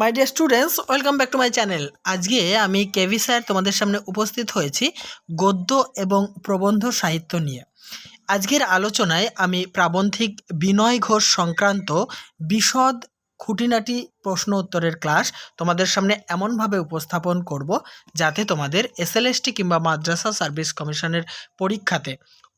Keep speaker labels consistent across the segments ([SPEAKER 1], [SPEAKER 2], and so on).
[SPEAKER 1] My dear students welcome back to my channel আজকে আমি KV sir তোমাদের সামনে উপস্থিত হয়েছি গদ্য এবং প্রবন্ধ সাহিত্য নিয়ে। আজকের আলোচনায় আমি প্রাবন্ধিক বিনয় ঘোষ সংক্রান্ত বিশদ খুঁটিনাটি প্রশ্ন উত্তরের ক্লাস তোমাদের সামনে এমনভাবে উপস্থাপন করব যাতে তোমাদের এসএলএসটি কিংবা মাদ্রাসা সার্ভিস কমিশনের পরীক্ষাতে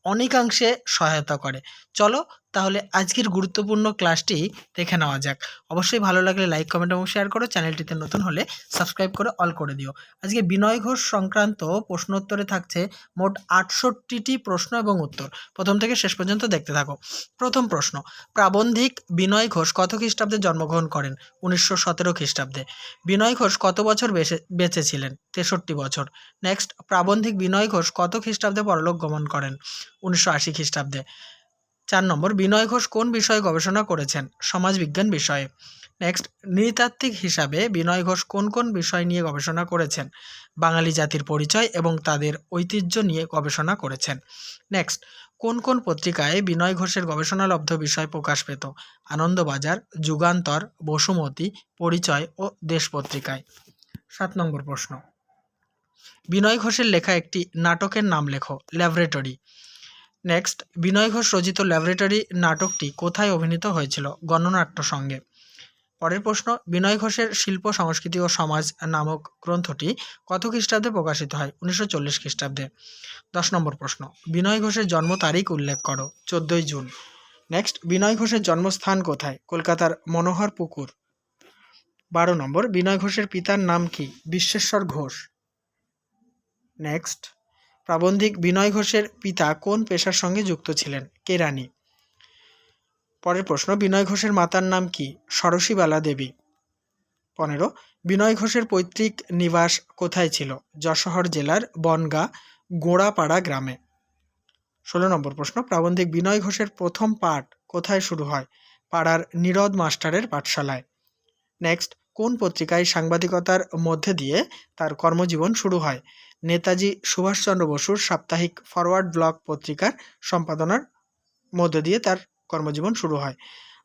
[SPEAKER 1] অনেকাংশে সহায়তা করে। চলো তাহলে আজকের গুরুত্বপূর্ণ ক্লাসটি দেখে নেওয়া যাক। অবশ্যই ভালো লাগলে লাইক কমেন্ট এবং শেয়ার করো। চ্যানেলটিতে নতুন হলে সাবস্ক্রাইব করে অল করে দিও। আজকে বিনয় ঘোষ সংক্রান্ত প্রশ্নোত্তরে থাকছে মোট আটষট্টিটি প্রশ্ন এবং উত্তর। প্রথম থেকে শেষ পর্যন্ত দেখতে থাকো। প্রথম প্রশ্ন, প্রাবন্ধিক বিনয় ঘোষ কত খ্রিস্টাব্দে জন্মগ্রহণ করেন? উনিশশো সতেরো খ্রিস্টাব্দে। বিনয় ঘোষ কত বছর বেঁচে বেঁচে ছিলেন তেষট্টি বছর। নেক্সট প্রাবন্ধিক বিনয় ঘোষ কত খ্রিস্টাব্দে পরলোক গমন করেন? উনিশশো আশি খ্রিস্টাব্দে। চার নম্বর, বিনয় ঘোষ কোন বিষয়ে গবেষণা করেছেন? সমাজবিজ্ঞান বিষয়ে। নেক্সট, নৃতাত্ত্বিক হিসাবে বিনয় ঘোষ কোন কোন বিষয় নিয়ে গবেষণা করেছেন? বাঙালি জাতির পরিচয় এবং তাদের ঐতিহ্য নিয়ে গবেষণা করেছেন। নেক্সট, কোন কোন পত্রিকায় বিনয় ঘোষের গবেষণালব্ধ বিষয় প্রকাশ পেত? আনন্দবাজার, যুগান্তর, বসুমতী, পরিচয় ও দেশ পত্রিকায়। সাত নম্বর প্রশ্ন। বিনয় ঘোষের লেখা একটি নাটকের নাম লেখো, ল্যাবরেটরি। নেক্সট বিনয় ঘোষ রচিত ল্যাবরেটরি নাটকটি কোথায় অভিনীত হয়েছিল? গণনাট্য সঙ্গে। পরের প্রশ্ন, বিনয় ঘোষের শিল্প, সংস্কৃতি ও সমাজ নামক গ্রন্থটি কত খ্রিস্টাব্দে প্রকাশিত হয়? উনিশশো চল্লিশ খ্রিস্টাব্দে। দশ নম্বর প্রশ্ন, বিনয় ঘোষের জন্ম তারিখ উল্লেখ করো, চোদ্দোই জুন। নেক্সট বিনয় ঘোষের জন্মস্থান কোথায়? কলকাতার মনোহর পুকুর। বারো নম্বর, বিনয় ঘোষের পিতার নাম কি? বিশ্বেশ্বর ঘোষ। নেক্সট প্রাবন্ধিক বিনয় ঘোষের পিতা কোন পেশার সঙ্গে যুক্ত ছিলেন? কেরানি পরের প্রশ্ন, বিনয় ঘোষের মাতার নাম কি? সরসীবালা দেবী পনেরো, বিনয় ঘোষের পৈতৃক নিবাস কোথায় ছিল? যশোহর জেলার বনগা, গোড়াপাড়া গ্রামে। ষোলো নম্বর প্রশ্ন, প্রাবন্ধিক বিনয় ঘোষের প্রথম পাঠ কোথায় শুরু হয়? পাড়ার নীরদ মাস্টারের পাঠশালায়। নেক্সট কোন পত্রিকায় সাংবাদিকতার মধ্যে দিয়ে তার কর্মজীবন শুরু হয়? নেতাজি সুভাষচন্দ্র বসুর সাপ্তাহিক ফরওয়ার্ড ব্লক পত্রিকার সম্পাদনার মধ্য দিয়ে তার কর্মজীবন শুরু হয়।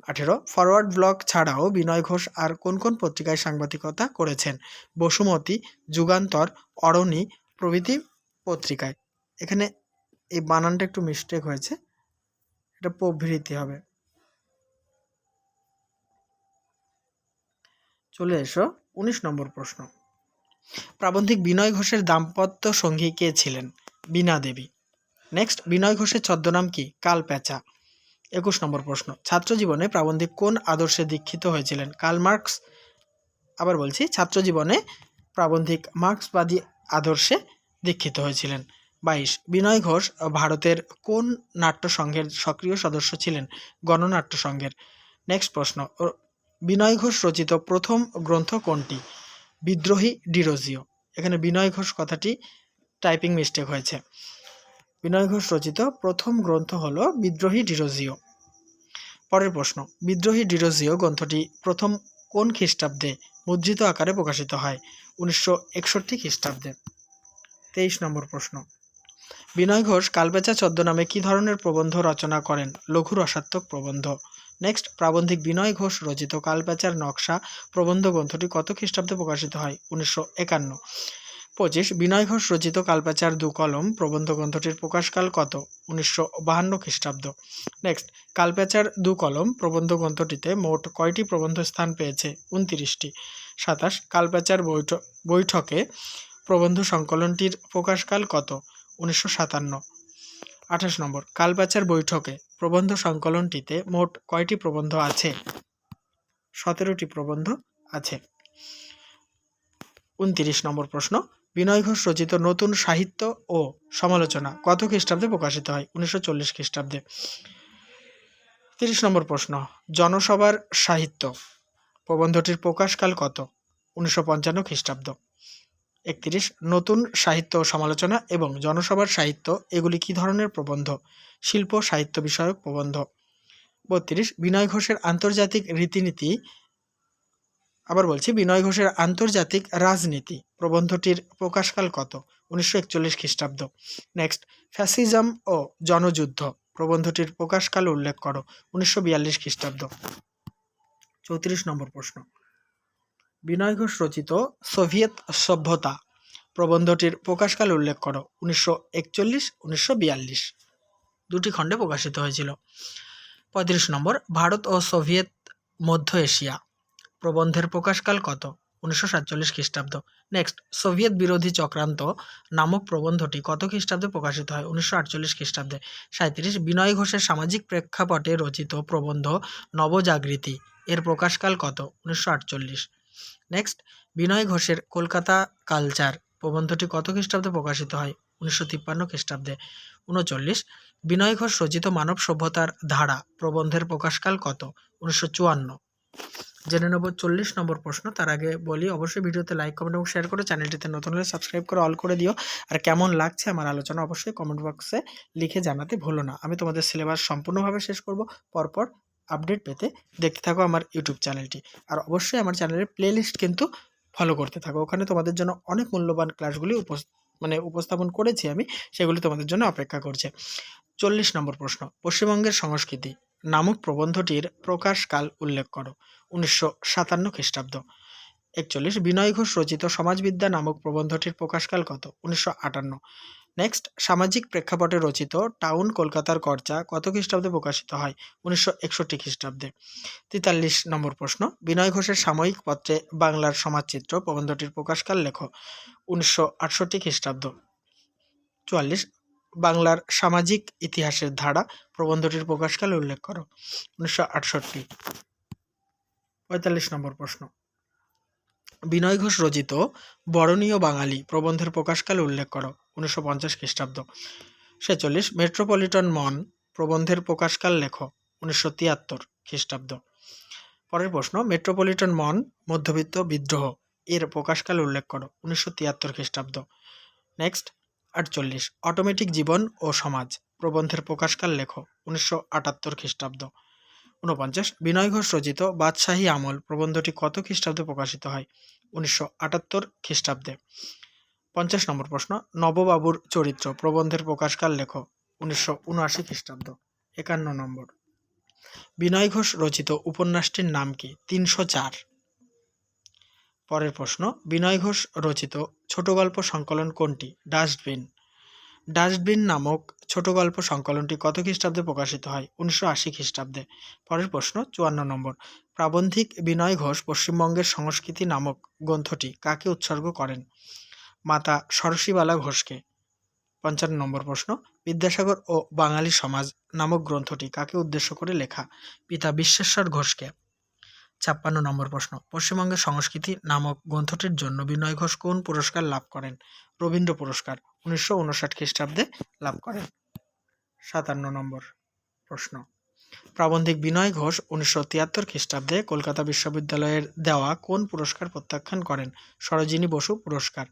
[SPEAKER 1] আঠেরো, ফরওয়ার্ড ব্লক ছাড়াও বিনয় ঘোষ আর কোন কোন পত্রিকায় সাংবাদিকতা করেছেন? বসুমতী, যুগান্তর, অরণি প্রভৃতি পত্রিকায়। এখানে এই বানানটা একটু মিস্টেক হয়েছে। এটা প্রভৃতি হবে। চলে এসো, উনিশ নম্বর প্রশ্ন। প্রাবন্ধিক বিনয় ঘোষের দাম্পত্য সঙ্গী কে ছিলেন? বীণা দেবী। নেক্সট বিনয় ঘোষের ছদ্মনাম কি? কাল প্যাচা। একুশ নম্বর প্রশ্ন। ছাত্র জীবনে প্রাবন্ধিক কোন আদর্শে দীক্ষিত হয়েছিলেন? Karl Marx. আবার বলছি ছাত্র জীবনে প্রাবন্ধিক মার্ক্সবাদী আদর্শে দীক্ষিত হয়েছিলেন। বাইশ, বিনয় ঘোষ ভারতের কোন নাট্য সংঘের সক্রিয় সদস্য ছিলেন? গণনাট্য সংঘের নেক্সট প্রশ্ন। বিনয় ঘোষ রচিত প্রথম গ্রন্থ কোনটি? বিদ্রোহী ডিরোজিও। এখানে বিনয় ঘোষ কথাটি টাইপিং মিস্টেক হয়েছে। বিনয় ঘোষ রচিত প্রথম গ্রন্থ হলো বিদ্রোহী ডিরোজিও। পরের প্রশ্ন, বিদ্রোহী ডিরোজিও গ্রন্থটি প্রথম কোন খ্রিস্টাব্দে মুদ্রিত আকারে প্রকাশিত হয়? উনিশশো একষট্টি খ্রিস্টাব্দে। তেইশ নম্বর প্রশ্ন, বিনয় ঘোষ কালবেচা ছদ্মনামে কী ধরনের প্রবন্ধ রচনা করেন? লঘু রসাত্মক প্রবন্ধ। নেক্সট প্রাবন্ধিক বিনয় ঘোষ রচিত কালপ্যাচার নকশা প্রবন্ধ গ্রন্থটি কত খ্রিস্টাব্দে প্রকাশিত হয়? উনিশশো একান্ন। পঁচিশ, বিনয় ঘোষ রচিত কালপ্যাচার দু কলম প্রবন্ধ গ্রন্থটির প্রকাশকাল কত? উনিশশো বাহান্ন খ্রিস্টাব্দ। নেক্সট কালপ্যাচার দু কলম প্রবন্ধ গ্রন্থটিতে মোট কয়টি প্রবন্ধ স্থান পেয়েছে? উনতিরিশটি। সাতাশ, কালপ্যাচার বৈঠক বৈঠকে প্রবন্ধ সংকলনটির প্রকাশকাল কত? উনিশশো সাতান্ন। আঠাশ নম্বর, কালবাচার বৈঠকে প্রবন্ধ সংকলনটিতে মোট কয়টি প্রবন্ধ আছে? সতেরোটি প্রবন্ধ আছে। উনতিরিশ নম্বর প্রশ্ন, বিনয় ঘোষ রচিত নতুন সাহিত্য ও সমালোচনা কত খ্রিস্টাব্দে প্রকাশিত হয়? উনিশশো চল্লিশ খ্রিস্টাব্দে। তিরিশ নম্বর প্রশ্ন, জনসভার সাহিত্য প্রবন্ধটির প্রকাশকাল কত? উনিশশো পঞ্চান্ন খ্রিস্টাব্দ। একত্রিশ, নতুন সাহিত্য সমালোচনা এবং জনসভার সাহিত্য, এগুলি কী ধরনের প্রবন্ধ? শিল্প, সাহিত্য বিষয়ক প্রবন্ধ। বত্রিশ, বিনয় ঘোষের আন্তর্জাতিক রীতিনীতি। আবার বলছি, বিনয় ঘোষের আন্তর্জাতিক রাজনীতি। প্রবন্ধটির প্রকাশকাল কত? উনিশশো একচল্লিশ খ্রিস্টাব্দ। নেক্সট, ফ্যাসিজম ও জনযুদ্ধ। প্রবন্ধটির প্রকাশকাল উল্লেখ করো। উনিশশো বিয়াল্লিশ খ্রিস্টাব্দ। চৌত্রিশ নম্বর প্রশ্ন। বিনয় ঘোষ রচিত সোভিয়েত সভ্যতা। প্রবন্ধটির প্রকাশকাল উল্লেখ করো, উনিশশো একচল্লিশ, উনিশশো বিয়াল্লিশ। দুটি খণ্ডে প্রকাশিত হয়েছিল। পঁয়ত্রিশ নম্বর, ভারত ও সোভিয়েত মধ্য এশিয়া। প্রবন্ধের প্রকাশকাল কত? উনিশশো সাতচল্লিশ খ্রিস্টাব্দ। নেক্সট, সোভিয়েত বিরোধী চক্রান্ত নামক প্রবন্ধটি কত খ্রিস্টাব্দে প্রকাশিত হয়? উনিশশো আটচল্লিশ খ্রিস্টাব্দে। সাঁত্রিশ বিনয় ঘোষের সামাজিক প্রেক্ষাপটে রচিত প্রবন্ধ নবজাগৃতি। এর প্রকাশকাল কত? উনিশশো আটচল্লিশ। নেক্সট বিনয় ঘোষের কলকাতা কালচার প্রবন্ধটি কত খ্রিস্টাব্দে প্রকাশিত হয়? উনিশশো তিপ্পান্ন খ্রিস্টাব্দে। উনচল্লিশ, বিনয় ঘোষ রচিত মানব সভ্যতার ধারা প্রবন্ধের প্রকাশকাল কত? উনিশশো চুয়ান্ন। জেনে নেব চল্লিশ নম্বর প্রশ্ন। তার আগে বলি, অবশ্যই ভিডিওতে লাইক কমেন্ট এবং শেয়ার করে চ্যানেলটিতে নতুন হলে সাবস্ক্রাইব করে অল করে দিও। আর কেমন লাগছে আমার আলোচনা, অবশ্যই কমেন্ট বক্সে লিখে জানাতে ভুলো না। আমি তোমাদের সিলেবাস সম্পূর্ণভাবে শেষ করব। পরপর আপডেট পেতে দেখতে থাকো আমার ইউটিউব চ্যানেলটি। আর অবশ্যই আমার চ্যানেলের প্লেলিস্ট কিন্তু ফলো করতে থাকো। ওখানে তোমাদের জন্য অনেক মূল্যবান ক্লাসগুলি মানে উপস্থাপন করেছি আমি, সেগুলি তোমাদের জন্য অপেক্ষা করছে। চল্লিশ নম্বর প্রশ্ন, পশ্চিমবঙ্গের সংস্কৃতি, নামক প্রবন্ধটির প্রকাশকাল উল্লেখ করো, উনিশশো সাতান্ন খ্রিস্টাব্দ। একচল্লিশ, বিনয় ঘোষ রচিত সমাজবিদ্যা নামক প্রবন্ধটির প্রকাশকাল কত? উনিশশো আটান্ন। নেক্সট সামাজিক প্রেক্ষাপটে রচিত টাউন কলকাতার কর্চা কত খ্রিস্টাব্দে প্রকাশিত হয়? উনিশশো একষট্টি খ্রিস্টাব্দে। তেতাল্লিশ নম্বর প্রশ্ন। বিনয় ঘোষের সাময়িক পত্রে বাংলার সমাজচিত্র প্রবন্ধটির প্রকাশকাল লেখ। উনিশশো আটষট্টি খ্রিস্টাব্দ। চুয়াল্লিশ। বাংলার সামাজিক ইতিহাসের ধারা প্রবন্ধটির প্রকাশকাল উল্লেখ করো। উনিশশো আটষট্টি। পঁয়তাল্লিশ নম্বর প্রশ্ন। বিনয় ঘোষ রচিত বরণীয় বাঙালি প্রবন্ধের প্রকাশকাল উল্লেখ করো, উনিশশো পঞ্চাশ খ্রিস্টাব্দ। ছেচল্লিশ, মেট্রোপলিটন মন, প্রবন্ধের প্রকাশকাল লেখ, উনিশশো তিয়াত্তর খ্রিস্টাব্দ। পরের প্রশ্ন, মেট্রোপলিটন মন, মধ্যবিত্ত বিদ্রোহ, এর প্রকাশকাল উল্লেখ করো, উনিশশো তিয়াত্তর খ্রিস্টাব্দ। নেক্সট, আটচল্লিশ, অটোমেটিক জীবন ও সমাজ, প্রবন্ধের প্রকাশকাল লেখ, উনিশশো আটাত্তর খ্রিস্টাব্দ। ঊনপঞ্চাশ, বিনয় ঘোষ রচিত বাদশাহী আমল প্রবন্ধটি কত খ্রিস্টাব্দে প্রকাশিত হয়? উনিশশো আটাত্তর খ্রিস্টাব্দে। পঞ্চাশ নম্বর প্রশ্ন, নববাবুর চরিত্র, প্রবন্ধের প্রকাশকাল লেখ উনিশশো উনআশি খ্রিস্টাব্দ। একান্ন নম্বর। বিনয় ঘোষ রচিত উপন্যাসটির নাম কি? তিনশো চার। পরের প্রশ্ন, বিনয় ঘোষ রচিত ছোট গল্প সংকলন কোনটি? ডাস্টবিন। ডাস্টবিন নামক ছোট গল্প সংকলনটি কত খ্রিস্টাব্দে প্রকাশিত হয়? উনিশশো আশি খ্রিস্টাব্দে। পরের প্রশ্ন, চুয়ান্ন নম্বর। প্রাবন্ধিক বিনয় ঘোষ পশ্চিমবঙ্গের সংস্কৃতি নামক গ্রন্থটি কাকে উৎসর্গ করেন? মাতা সরসীবালা ঘোষকে। পঞ্চান্ন নম্বর প্রশ্ন, বিদ্যাসাগর ও বাঙালি সমাজ নামক গ্রন্থটি কাকে উদ্দেশ্য করে লেখা? পিতা বিশ্বেশ্বর ঘোষকে। ছাপ্পান্ন নম্বর প্রশ্ন, পশ্চিমবঙ্গের সংস্কৃতি নামক গ্রন্থটির জন্য বিনয় ঘোষ কোন পুরস্কার লাভ করেন? রবীন্দ্র পুরস্কার, উনিশশো উনষাট খ্রিস্টাব্দে লাভ করেন। সাতান্ন নম্বর প্রশ্ন, প্রাবন্ধিক বিনয় ঘোষ উনিশশো তিয়াত্তর খ্রিস্টাব্দে কলকাতা বিশ্ববিদ্যালয়ের দেওয়া কোন পুরস্কার প্রত্যাখ্যান করেন? সরোজিনী বসু পুরস্কার।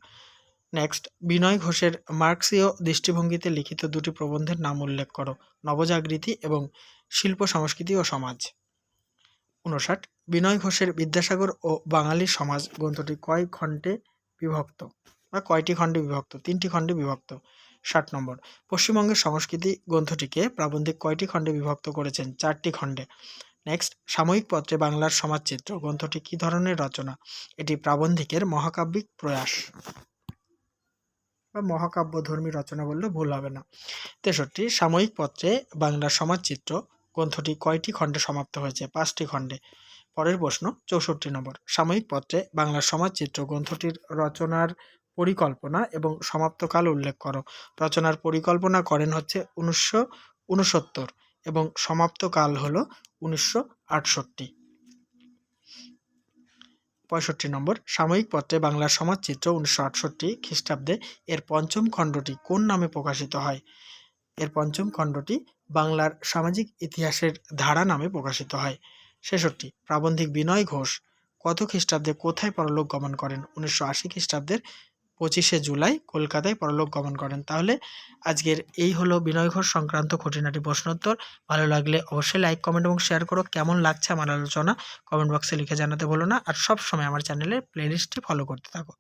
[SPEAKER 1] নেক্সট, বিনয় ঘোষের মার্ক্সীয় দৃষ্টিভঙ্গিতে লিখিত দুটি প্রবন্ধের নাম উল্লেখ করো, নবজাগৃতি এবং শিল্প সংস্কৃতি ও সমাজ। উনষাট বিনয় ঘোষের বিদ্যাসাগর ও বাঙালি সমাজ গ্রন্থটি কয় খণ্ডে বিভক্ত? বা কয়টি খণ্ডে বিভক্ত? তিনটি খণ্ডে বিভক্ত। ষাট নম্বর। পশ্চিমবঙ্গের সংস্কৃতি গ্রন্থটিকে প্রাবন্ধিক কয়টি খণ্ডে বিভক্ত করেছেন? চারটি খণ্ডে। নেক্সট। সাময়িক পত্রে বাংলার সমাজচিত্র গ্রন্থটি কী ধরনের রচনা? এটি প্রাবন্ধিকের মহাকাব্যিক প্রয়াস। বা মহাকাব্যধর্মী রচনা বললে ভুল হবে না। তেষট্টি। সাময়িক পত্রে বাংলার সমাজচিত্র গ্রন্থটি কয়টি খণ্ডে সমাপ্ত হয়েছে? পাঁচটি খণ্ডে। পরের প্রশ্ন, চৌষট্টি নম্বর। সাময়িক পত্রে বাংলার সমাজচিত্র গ্রন্থটির রচনার পরিকল্পনা এবং সমাপ্তকাল উল্লেখ করো। রচনার পরিকল্পনা করেন হচ্ছে উনিশশো উনসত্তর এবং সমাপ্তকাল হলো উনিশশো আটষট্টি। পঁয়ষট্টি নম্বর, সাময়িক পত্রে বাংলার সমাজচিত্র উনিশশো আটষট্টি খ্রিস্টাব্দে এর পঞ্চম খণ্ডটি কোন নামে প্রকাশিত হয়? এর পঞ্চম খণ্ডটি বাংলার সামাজিক ইতিহাসের ধারা নামে প্রকাশিত হয়। ছেষট্টি, প্রাবন্ধিক বিনয় ঘোষ। কত খ্রিস্টাব্দে কোথায় পরলোক গমন করেন? উনিশশো আশি খ্রিস্টাব্দের পঁচিশে জুলাই কলকাতায় পরলোক গমন করেন। তাহলে আজকের এই হলো বিনয় ঘোষ সংক্রান্ত খুঁটিনাটি প্রশ্নোত্তর ভালো লাগলে অবশ্যই লাইক, কমেন্ট এবং শেয়ার করো। কেমন লাগছে আমার আলোচনা? কমেন্ট বক্সে লিখে জানাতে বলো না। আর সব সময় আমার চ্যানেলের প্লেলিস্টটি ফলো করতে থাকো।